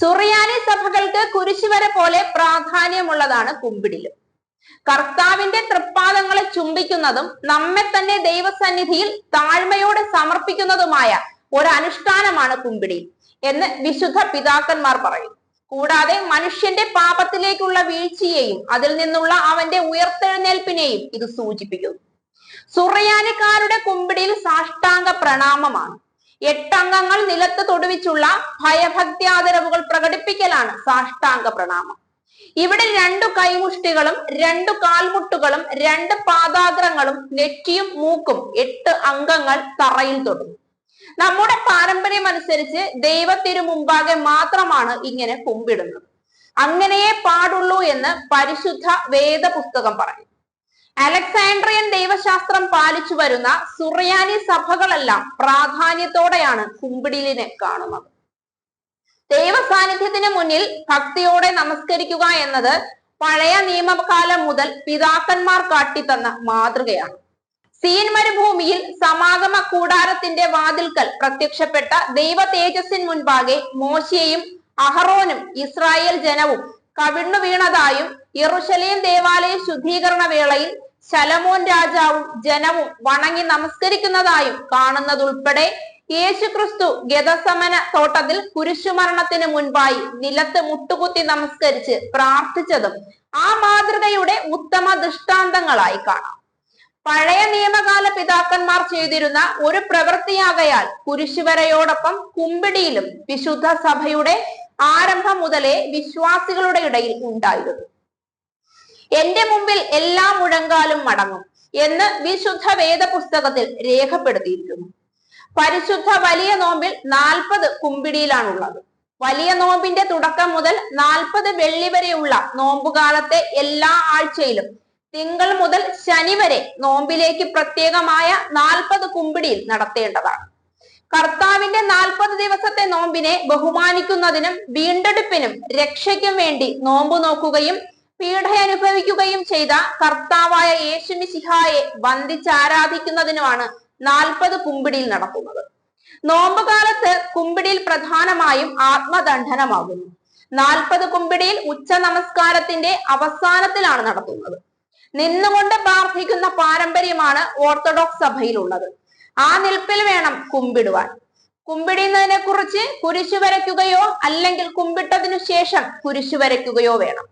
സുറിയാനി സഭകൾക്ക് കുരിശുവര പോലെ പ്രാധാന്യമുള്ളതാണ് കുമ്പിടിലും. കർത്താവിന്റെ തൃപ്പാദങ്ങളെ ചുംബിക്കുന്നതും നമ്മെ തന്നെ ദൈവസന്നിധിയിൽ താഴ്മയോടെ സമർപ്പിക്കുന്നതുമായ ഒരു അനുഷ്ഠാനമാണ് കുമ്പിടി എന്ന് വിശുദ്ധ പിതാക്കന്മാർ പറയും. കൂടാതെ മനുഷ്യന്റെ പാപത്തിലേക്കുള്ള വീഴ്ചയെയും അതിൽ നിന്നുള്ള അവന്റെ ഉയർത്തെഴുന്നേൽപ്പിനെയും ഇത് സൂചിപ്പിക്കുന്നു. സുറിയാനിക്കാരുടെ കുമ്പിടിയിൽ സാഷ്ടാംഗ പ്രണാമമാണ്. എട്ടംഗങ്ങൾ നിലത്ത് തൊടുവിച്ചുള്ള ഭയഭക്തി ആദരവുകൾ പ്രകടിപ്പിക്കലാണ് സാഷ്ടാംഗ പ്രണാമം. ഇവിടെ രണ്ടു കൈമുഷ്ടികളും രണ്ടു കാൽമുട്ടുകളും രണ്ട് പാദാഗ്രങ്ങളും നെറ്റിയും മൂക്കും എട്ട് അംഗങ്ങൾ തറയിൽ തൊടും നമ്മുടെ പാരമ്പര്യം അനുസരിച്ച് ദൈവത്തിനു മുമ്പാകെ മാത്രമാണ് ഇങ്ങനെ കുമ്പിടുന്നത്. അങ്ങനെയേ പാടുള്ളൂ എന്ന് പരിശുദ്ധ വേദപുസ്തകം പറയും. അലക്സാൻഡ്രിയൻ ദൈവശാസ്ത്രം പാലിച്ചു വരുന്ന സുറിയാനി സഭകളെല്ലാം പ്രാധാന്യത്തോടെയാണ് കുമ്പിടിലിനെ കാണുന്നത്. ദൈവ സാന്നിധ്യത്തിന് മുന്നിൽ ഭക്തിയോടെ നമസ്കരിക്കുക എന്നത് പഴയ നിയമകാലം മുതൽ പിതാക്കന്മാർ കാട്ടിത്തന്ന മാതൃകയാണ്. സീൻ മരുഭൂമിയിൽ സമാഗമ കൂടാരത്തിന്റെ വാതിൽക്കൽ പ്രത്യക്ഷപ്പെട്ട ദൈവ തേജസ്സിന് മുൻപാകെ മോശയും അഹറോനും ഇസ്രായേൽ ജനവും കവിണ്ണു വീണതായും യെറുശലേം ദേവാലയ ശുദ്ധീകരണ വേളയിൽ ശലമോൻ രാജാവും ജനവും വണങ്ങി നമസ്കരിക്കുന്നതായും കാണുന്നതുൾപ്പെടെ യേശുക്രിസ്തു ഗതസമന തോട്ടത്തിൽ കുരിശുമരണത്തിന് മുൻപായി നിലത്ത് മുട്ടുകുത്തി നമസ്കരിച്ച് പ്രാർത്ഥിച്ചതും ആ മാതൃകയുടെ ഉത്തമ ദൃഷ്ടാന്തങ്ങളായി കാണാം. പഴയ നിയമകാല പിതാക്കന്മാർ ചെയ്തിരുന്ന ഒരു പ്രവൃത്തിയാകയാൽ കുരിശുവരയോടൊപ്പം കുമ്പിടിയിലും വിശുദ്ധ സഭയുടെ ആരംഭം മുതലേ വിശ്വാസികളുടെ ഇടയിൽ ഉണ്ടായിരുന്നു. എന്റെ മുമ്പിൽ എല്ലാ മുഴങ്കാലും മടങ്ങും എന്ന് വിശുദ്ധ വേദ പുസ്തകത്തിൽ രേഖപ്പെടുത്തിയിരിക്കുന്നു. പരിശുദ്ധ വലിയ നോമ്പിൽ നാൽപ്പത് കുമ്പിടിയിലാണുള്ളത്. വലിയ നോമ്പിന്റെ തുടക്കം മുതൽ നാൽപ്പത് വെള്ളി വരെയുള്ള നോമ്പുകാലത്തെ എല്ലാ ആഴ്ചയിലും തിങ്കൾ മുതൽ ശനി വരെ നോമ്പിലേക്ക് പ്രത്യേകമായ നാൽപ്പത് കുമ്പിടിയിൽ നടത്തേണ്ടതാണ്. കർത്താവിന്റെ നാൽപ്പത് ദിവസത്തെ നോമ്പിനെ ബഹുമാനിക്കുന്നതിനും വീണ്ടെടുപ്പിനും രക്ഷയ്ക്കും വേണ്ടി നോമ്പ് നോക്കുകയും പീഡ അനുഭവിക്കുകയും ചെയ്ത കർത്താവായ യേശു യേശുമിശിഹായെ വന്ദിച്ചാരാധിക്കുന്നതിനുമാണ് നാൽപ്പത് കുമ്പിടിയിൽ നടക്കുന്നത്. നോമ്പുകാലത്ത് കുമ്പിടിയിൽ പ്രധാനമായും ആത്മദണ്ഡനമാകുന്നു. നാൽപ്പത് കുമ്പിടിയിൽ ഉച്ച നമസ്കാരത്തിന്റെ അവസാനത്തിലാണ് നടത്തുന്നത്. നിന്നുകൊണ്ട് പ്രാർത്ഥിക്കുന്ന പാരമ്പര്യമാണ് ഓർത്തഡോക്സ് സഭയിലുള്ളത്. ആ നിൽപ്പിൽ വേണം കുമ്പിടുവാൻ. കുമ്പിടുന്നതിനെ കുറിച്ച് കുരിശു വരയ്ക്കുകയോ അല്ലെങ്കിൽ കുമ്പിട്ടതിനു ശേഷം കുരിശു വരയ്ക്കുകയോ വേണം.